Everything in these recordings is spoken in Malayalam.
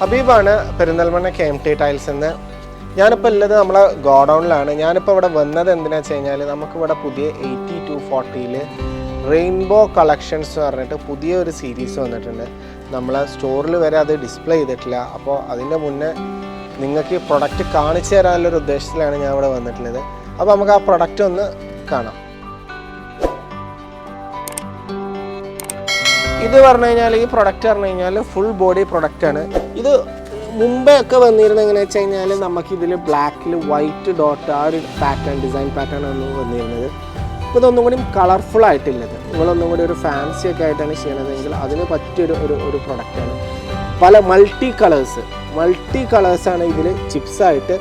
ഹബീബാണ് Perinthalmanna K M T tiles എന്ന്. ഞാനിപ്പോൾ ഉള്ളത് നമ്മളെ ഗോഡൗണിലാണ്. ഞാനിപ്പോൾ ഇവിടെ വന്നത് എന്തിനാ വെച്ച് കഴിഞ്ഞാൽ നമുക്കിവിടെ പുതിയ എയ്റ്റി ടു ഫോർട്ടിയിൽ റെയിൻബോ കളക്ഷൻസ് എന്ന് പറഞ്ഞിട്ട് പുതിയ ഒരു സീരീസ് വന്നിട്ടുണ്ട്. നമ്മളെ സ്റ്റോറിൽ വരെ അത് ഡിസ്പ്ലേ ചെയ്തിട്ടില്ല. അപ്പോൾ അതിന്റെ മുന്നേ നിങ്ങൾക്ക് ഈ പ്രൊഡക്റ്റ് കാണിച്ചു തരാനുള്ളൊരു ഉദ്ദേശത്തിലാണ് ഞാൻ ഇവിടെ വന്നിട്ടുള്ളത്. അപ്പോൾ നമുക്ക് ആ പ്രൊഡക്റ്റ് ഒന്ന് കാണാം. ഇത് പറഞ്ഞു കഴിഞ്ഞാൽ ഈ പ്രൊഡക്റ്റ് പറഞ്ഞു കഴിഞ്ഞാൽ ഫുൾ ബോഡി പ്രൊഡക്റ്റ് ആണ്. ഇത് മുമ്പേ ഒക്കെ വന്നിരുന്നത് എങ്ങനെ വെച്ച് കഴിഞ്ഞാൽ നമുക്ക് ഇതിൽ ബ്ലാക്കിൽ വൈറ്റ് ഡോട്ട് ആ ഒരു പാറ്റേൺ ഡിസൈൻ പാറ്റേൺ ആണ് വന്നിരുന്നത്. ഇപ്പോൾ ഇതൊന്നും കൂടി കളർഫുൾ ആയിട്ടില്ലത്. നിങ്ങളൊന്നും കൂടി ഒരു ഫാൻസി ഒക്കെ ആയിട്ടാണ് ചെയ്യണതെങ്കിൽ അതിന് പറ്റിയൊരു ഒരു ഒരു പ്രൊഡക്റ്റാണ് പല മൾട്ടി കളേഴ്സ് മൾട്ടി കളേഴ്സാണ് ഇതിൽ ചിപ്സായിട്ട്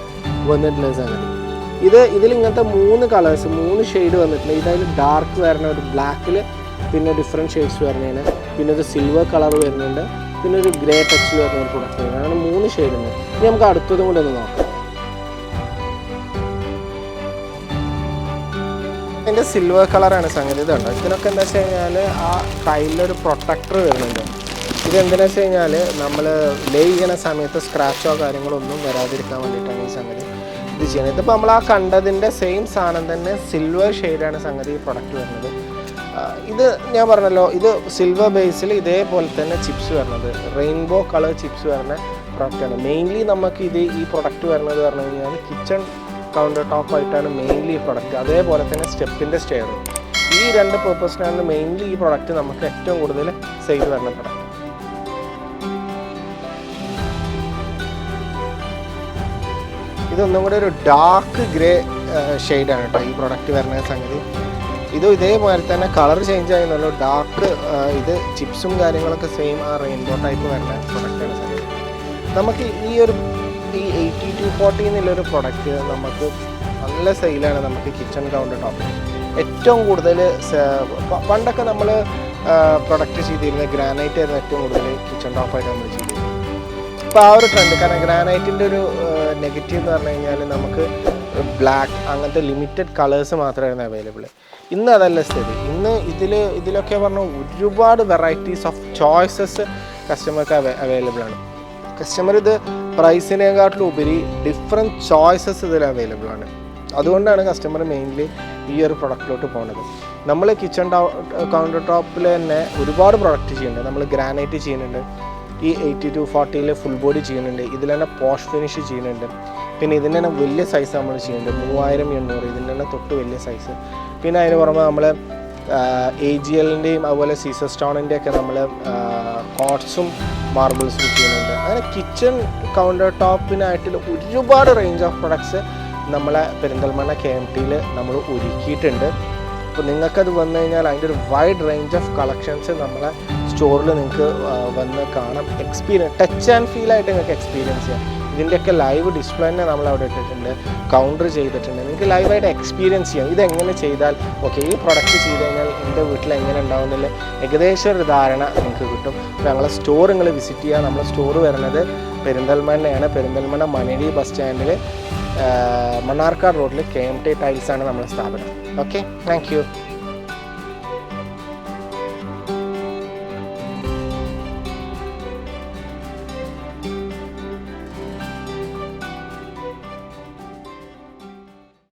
വന്നിട്ടുള്ള സംഗതി. ഇത് ഇതിൽ ഇങ്ങനത്തെ മൂന്ന് കളേഴ്സ് മൂന്ന് ഷെയ്ഡ് വന്നിട്ടുണ്ട്. ഇതായത് ഡാർക്ക് വരണ ഒരു ബ്ലാക്കിൽ പിന്നെ ഡിഫറെന്റ് ഷെയ്ഡ്സ് വരണേന് പിന്നെ ഒരു സിൽവർ കളർ വരുന്നുണ്ട്. പിന്നെ ഒരു ഗ്രേ ടച്ചിൽ വരുന്ന ഒരു പ്രൊഡക്റ്റ് അങ്ങനെ മൂന്ന് ഷെയ്ഡ് ഉണ്ട് ഇനി നമുക്ക് അടുത്തതും കൂടെ ഒന്ന് നോക്കാം. ഇതിന്റെ സിൽവർ കളറാണ് സംഗതി. ഇതുണ്ട് ഇതിനൊക്കെ എന്താ വെച്ച് കഴിഞ്ഞാൽ ആ ടൈലിലൊരു പ്രൊട്ടക്ടർ വരുന്നുണ്ട്. ഇത് എന്തിനാ വെച്ച് കഴിഞ്ഞാൽ നമ്മൾ ലേ ചെയ്യുന്ന സമയത്ത് സ്ക്രാച്ചോ കാര്യങ്ങളോ ഒന്നും വരാതിരിക്കാൻ വേണ്ടിയിട്ടാണ് ഈ സംഗതി ഇത് ചെയ്യുന്നത്. ഇതിപ്പോൾ നമ്മൾ ആ കണ്ടതിന്റെ സെയിം സാധനം തന്നെ സിൽവർ ഷെയ്ഡാണ് സംഗതി ഈ പ്രൊഡക്റ്റ് വരുന്നത്. ഇത് ഞാൻ പറഞ്ഞല്ലോ ഇത് സിൽവർ ബേസിൽ ഇതേപോലെ തന്നെ ചിപ്സ് വരുന്നത്. റെയിൻബോ കളർ ചിപ്സ് വരുന്ന പ്രൊഡക്റ്റാണ് മെയിൻലി നമുക്ക് ഇത് ഈ പ്രൊഡക്റ്റ് വരുന്നത് പറഞ്ഞു കഴിഞ്ഞാൽ കിച്ചൺ കൗണ്ടർ ടോപ്പ് ആയിട്ടാണ് മെയിൻലി ഈ പ്രൊഡക്റ്റ് അതേപോലെ തന്നെ സ്റ്റെപ്പിന്റെ സ്റ്റെയർ ഈ രണ്ട് പേർപ്പസിനാണ് മെയിൻലി ഈ പ്രൊഡക്റ്റ് നമുക്ക് ഏറ്റവും കൂടുതൽ സെയിൽ വരുന്ന പ്രൊഡക്റ്റ് ഇതൊന്നും കൂടെ ഒരു ഡാർക്ക് ഗ്രേ ഷെയ്ഡാണ് കേട്ടോ ഈ പ്രൊഡക്റ്റ് വരുന്ന സംഗതി. ഇതും ഇതേപോലെ തന്നെ കളർ ചേഞ്ച് ആയിരുന്നല്ലോ ഡാർക്ക് ഇത് ചിപ്സും കാര്യങ്ങളൊക്കെ സെയിം ആ റെയിൻബോ ടൈപ്പ് വരുന്ന പ്രൊഡക്റ്റാണ് സാർ നമുക്ക് ഈ ഒരു ഈ എയ്റ്റി ടു ഫോർട്ടി എന്നുള്ളൊരു പ്രൊഡക്റ്റ് നമുക്ക് നല്ല സെയിലാണ് നമുക്ക് കിച്ചൺ കൗണ്ടർ ടോപ്പ് ഏറ്റവും കൂടുതൽ പണ്ടൊക്കെ നമ്മൾ പ്രൊഡക്റ്റ് ചെയ്തിരുന്നത് ഗ്രാനൈറ്റ് ആയിരുന്നു ഏറ്റവും കൂടുതൽ കിച്ചൺ ടോപ്പായിട്ട് നമ്മൾ ചെയ്തിരുന്നത്. ഇപ്പോൾ ആ ഒരു ട്രെൻഡ് കാരണം ഗ്രാനൈറ്റിന്റെ ഒരു നെഗറ്റീവ് എന്ന് പറഞ്ഞു കഴിഞ്ഞാൽ നമുക്ക് ബ്ലാക്ക് അങ്ങനത്തെ ലിമിറ്റഡ് കളേഴ്സ് മാത്രമായിരുന്നു അവൈലബിൾ ഇന്ന് അതല്ല സ്ഥിതി. ഇന്ന് ഇതിൽ ഇതിലൊക്കെ പറഞ്ഞ ഒരുപാട് വെറൈറ്റീസ് ഓഫ് ചോയ്സസ് കസ്റ്റമർക്ക് അവൈലബിൾ ആണ്. കസ്റ്റമർ ഇത് പ്രൈസിനെക്കാട്ടിലും ഉപരി ഡിഫറെന്റ് ചോയ്സസ് ഇതിൽ അവൈലബിൾ ആണ്. അതുകൊണ്ടാണ് കസ്റ്റമർ മെയിൻലി ഈ ഒരു പ്രൊഡക്റ്റിലോട്ട് പോകുന്നത് നമ്മൾ കിച്ചൺ കൗണ്ടർ ടോപ്പിൽ തന്നെ ഒരുപാട് പ്രൊഡക്റ്റ് ചെയ്യുന്നുണ്ട്. നമ്മൾ ഗ്രാനൈറ്റ് ചെയ്യുന്നുണ്ട്. ഈ എയ്റ്റി ടു ഫോർട്ടിയിൽ ഫുൾ ബോഡി ചെയ്യുന്നുണ്ട്. ഇതിൽ തന്നെ പോഷ് ഫിനിഷ് ചെയ്യുന്നുണ്ട്. പിന്നെ ഇതിന്റെ തന്നെ വലിയ സൈസ് നമ്മൾ ചെയ്യുന്നുണ്ട്. മൂവായിരം എണ്ണൂറ്. ഇതിന്റെ തന്നെ തൊട്ട് വലിയ സൈസ് പിന്നെ അതിന് പുറമെ നമ്മൾ എ ജി എല്ലിന്റെയും അതുപോലെ സീസർ സ്റ്റോണിന്റെ ഒക്കെ നമ്മൾ കോട്ട്സും മാർബിൾസും ചെയ്യുന്നുണ്ട്. അങ്ങനെ കിച്ചൺ കൗണ്ടർ ടോപ്പിനായിട്ടുള്ള ഒരുപാട് റേഞ്ച് ഓഫ് പ്രൊഡക്ട്സ് നമ്മളെ പെരിന്തൽമണ്ണ കെ എം ടിയിൽ നമ്മൾ ഒരുക്കിയിട്ടുണ്ട്. അപ്പോൾ നിങ്ങൾക്കത് വന്നു കഴിഞ്ഞാൽ അതിന്റെ ഒരു വൈഡ് റേഞ്ച് ഓഫ് കളക്ഷൻസ് നമ്മളെ സ്റ്റോറിൽ നിങ്ങൾക്ക് വന്ന് കാണാം. എക്സ്പീരിയൻസ് ടച്ച് ആൻഡ് ഫീൽ ആയിട്ട് നിങ്ങൾക്ക് എക്സ്പീരിയൻസ് ചെയ്യാം. ഇതിന്റെയൊക്കെ ലൈവ് ഡിസ്പ്ലേ തന്നെ നമ്മൾ അവിടെ ഇട്ടിട്ടുണ്ട്. കൗണ്ടർ ചെയ്തിട്ടുണ്ട്. നിങ്ങൾക്ക് ലൈവായിട്ട് എക്സ്പീരിയൻസ് ചെയ്യാം. ഇതെങ്ങനെ ചെയ്താൽ ഓക്കെ ഈ പ്രൊഡക്റ്റ് ചെയ്ത് കഴിഞ്ഞാൽ എന്റെ വീട്ടിൽ എങ്ങനെ ഉണ്ടാവുന്നില്ല? ഏകദേശം ഒരു ധാരണ നിങ്ങൾക്ക് കിട്ടും. അപ്പോൾ ഞങ്ങളെ സ്റ്റോർ നിങ്ങൾ വിസിറ്റ് ചെയ്യുക നമ്മളെ സ്റ്റോർ വരുന്നത് പെരിന്തൽമണ്ണയാണ്. പെരിന്തൽമണ്ണ മണിടി ബസ് സ്റ്റാൻഡിൽ മണ്ണാർക്കാട് റോഡിൽ കെ എം ടി ടൈൽസാണ് നമ്മുടെ സ്ഥാപനം. Okay thank